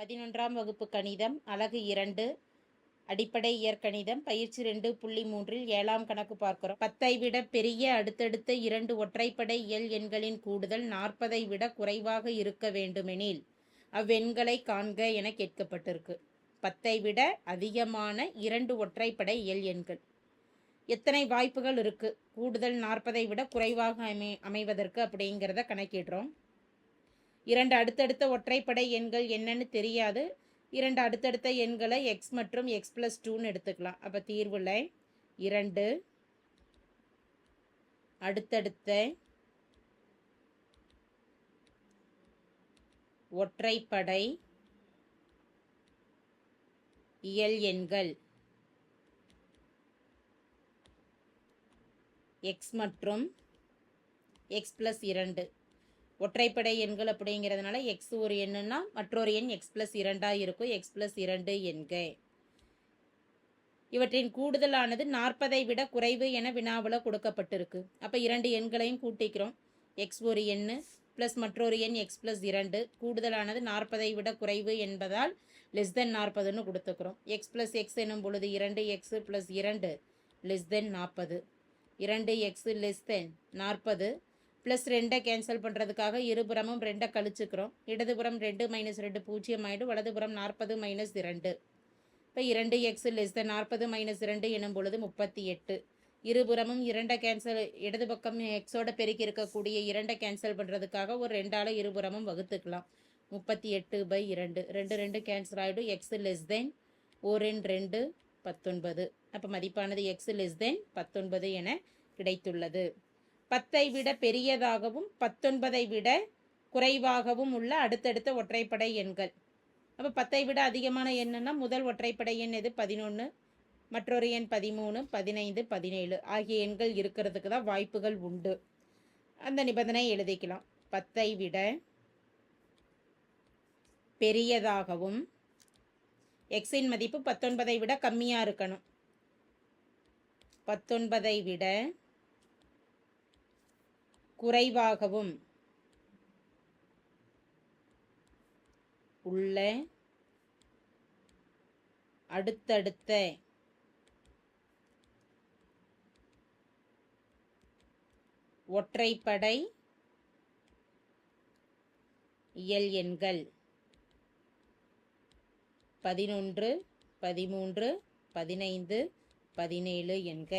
பதினொன்றாம் வகுப்பு கணிதம் அலகு இரண்டு அடிப்படை இயற்கணிதம் பயிற்சி ரெண்டு புள்ளி மூன்றில் ஏழாம் கணக்கு பார்க்கிறோம். பத்தை விட பெரிய அடுத்தடுத்த இரண்டு ஒற்றைப்படை இயல் எண்களின் கூடுதல் நாற்பதை விட குறைவாக இருக்க வேண்டுமெனில் அவ்வெண்களை காண்க என கேட்கப்பட்டிருக்கு. பத்தை விட அதிகமான இரண்டு ஒற்றைப்படை இயல் எண்கள். எத்தனை வாய்ப்புகள் இருக்கு? கூடுதல் நாற்பதை விட குறைவாக அமை அமைவதற்கு அப்படிங்கிறத கணக்கிடுறோம். இரண்டு அடுத்தடுத்த ஒற்றைப்படை எண்கள் என்னன்னு தெரியாது. இரண்டு அடுத்தடுத்த எண்களை எக்ஸ் மற்றும் எக்ஸ் ப்ளஸ் டூன்னு எடுத்துக்கலாம். அப்போ தீர்வில் இரண்டு. அடுத்தடுத்த ஒற்றைப்படை இயல் எண்கள் எக்ஸ் மற்றும் எக்ஸ் ப்ளஸ் இரண்டு. ஒற்றைப்படை எண்கள் அப்படிங்கிறதுனால எக்ஸ் ஒரு எண்ணுன்னா மற்றொரு எண் எக்ஸ் ப்ளஸ் இரண்டாக இருக்கும். எக்ஸ் ப்ளஸ் இரண்டு எண்க. இவற்றின் கூடுதலானது நாற்பதை விட குறைவு என வினாவில் கொடுக்கப்பட்டிருக்கு. அப்போ இரண்டு எண்களையும் கூட்டிக்கிறோம். எக்ஸ் ஒரு எண்ணு ப்ளஸ் மற்றொரு எண் எக்ஸ் ப்ளஸ் இரண்டு. கூடுதலானது நாற்பதை விட குறைவு என்பதால் லெஸ் தென் நாற்பதுன்னு கொடுத்துக்கிறோம். எக்ஸ் ப்ளஸ் எக்ஸ் எனும் பொழுது இரண்டு எக்ஸு ப்ளஸ் இரண்டு லெஸ் தென் நாற்பது. இரண்டு எக்ஸு லெஸ் தென் நாற்பது. ப்ளஸ் ரெண்டை கேன்சல் பண்ணுறதுக்காக இருபுறமும் ரெண்டை கழிச்சுக்கிறோம். இடதுபுறம் ரெண்டு மைனஸ் ரெண்டு பூஜ்ஜியம் ஆகிடும் வலதுபுறம் நாற்பது மைனஸ் இரண்டு. இப்போ இரண்டு எக்ஸ் லெஸ் தென் நாற்பது மைனஸ் இரண்டு எனும் பொழுது முப்பத்தி எட்டு. இருபுறமும் இரண்டை கேன்சல் இடது பக்கம் எக்ஸோட பெருக்கி இருக்கக்கூடிய இரண்டை கேன்சல் பண்ணுறதுக்காக ஒரு ரெண்டால் இருபுறமும் வகுத்துக்கலாம். முப்பத்தி எட்டு பை இரண்டு. ரெண்டு ரெண்டு கேன்சல் ஆகிடும் எக்ஸ் லெஸ் தென் ஓரென் ரெண்டு பத்தொன்பது. அப்போ மதிப்பானது எக்ஸ் லெஸ் தென் பத்தொன்பது என கிடைத்துள்ளது. பத்தை விட பெரியதாகவும் பத்தொன்பதை விட குறைவாகவும் உள்ள அடுத்தடுத்த ஒற்றைப்படை எண்கள். அப்போ பத்தை விட அதிகமான எண்ணுன்னா முதல் ஒற்றைப்படை எண் எது? பதினொன்று மற்றொரு எண் பதிமூணு பதினைந்து பதினேழு ஆகிய எண்கள் இருக்கிறதுக்கு தான் வாய்ப்புகள் உண்டு. அந்த நிபந்தனை எழுதிக்கலாம். பத்தை விட பெரியதாகவும் எக்ஸின் மதிப்பு பத்தொன்பதை விட கம்மியாக இருக்கணும். பத்தொன்பதை விட குறைவாகவும் உள்ள அடுத்தடுத்த ஒற்றைப்படை இயல் எண்கள். பதினொன்று பதிமூன்று பதினைந்து பதினேழு என்க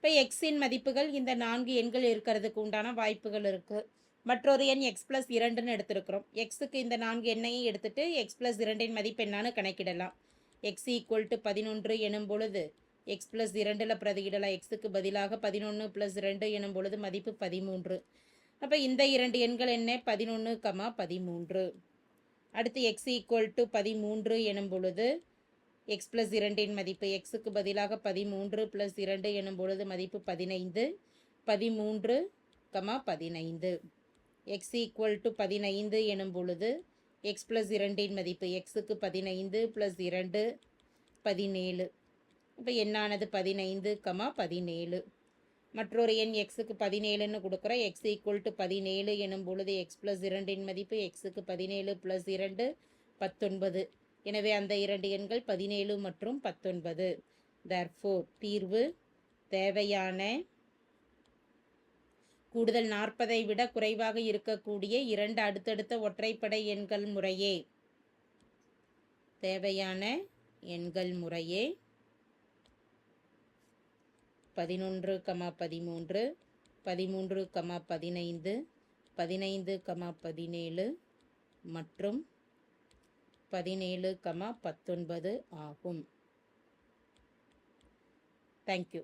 இப்போ எக்ஸின் மதிப்புகள் இந்த நான்கு எண்கள் இருக்கிறதுக்கு உண்டான வாய்ப்புகள் இருக்குது மற்றொரு எண் எக்ஸ் ப்ளஸ் இரண்டுன்னு எடுத்திருக்கிறோம். எக்ஸுக்கு இந்த நான்கு எண்ணையும் எடுத்துட்டு எக்ஸ் ப்ளஸ் இரண்டின் மதிப்பு என்னான்னு கணக்கிடலாம். எக்ஸ் ஈக்குவல் டு பதினொன்று எனும் பொழுது எக்ஸ் ப்ளஸ் இரண்டில் பிரதியிடலாம். எக்ஸுக்கு பதிலாக பதினொன்று ப்ளஸ் ரெண்டு எனும் பொழுது மதிப்பு பதிமூன்று. அப்போ இந்த இரண்டு எண்கள் என்ன? பதினொன்று கமா பதிமூன்று. அடுத்து எக்ஸ் ஈக்குவல் டு பதிமூன்று எனும் பொழுது எக்ஸ் பிளஸ் இரண்டின் மதிப்பு எக்ஸுக்கு பதிலாக பதிமூன்று ப்ளஸ் இரண்டு எனும் பொழுது மதிப்பு பதினைந்து. பதிமூன்று கமா பதினைந்து. எக்ஸ் ஈக்குவல் டு பதினைந்து எனும் பொழுது எக்ஸ் பிளஸ் இரண்டின் மதிப்பு எக்ஸுக்கு பதினைந்து ப்ளஸ் இரண்டு பதினேழு. இப்போ என்னானது பதினைந்து கமா பதினேழு. மற்றொரு எண் எக்ஸுக்கு பதினேழுன்னு கொடுக்குறோம். எக்ஸ் ஈக்குவல் டு பதினேழு எனும் பொழுது எக்ஸ் ப்ளஸ் இரண்டின் மதிப்பு எக்ஸுக்கு பதினேழு ப்ளஸ் இரண்டு பத்தொன்பது. எனவே அந்த இரண்டு எண்கள் பதினேழு மற்றும் பத்தொன்பது. தர்ஃபோர் தீர்வு தேவையான கூடுதல் நாற்பதை விட குறைவாக இருக்கக்கூடிய இரண்டு அடுத்தடுத்த ஒற்றைப்படை எண்கள் முறையே. தேவையான எண்கள் முறையே. பதினொன்று கமா பதிமூன்று பதிமூன்று கமா பதினைந்து பதினைந்து கமா பதினேழு மற்றும் பதினேழு கமா பத்தொன்பது ஆகும். தேங்க்யூ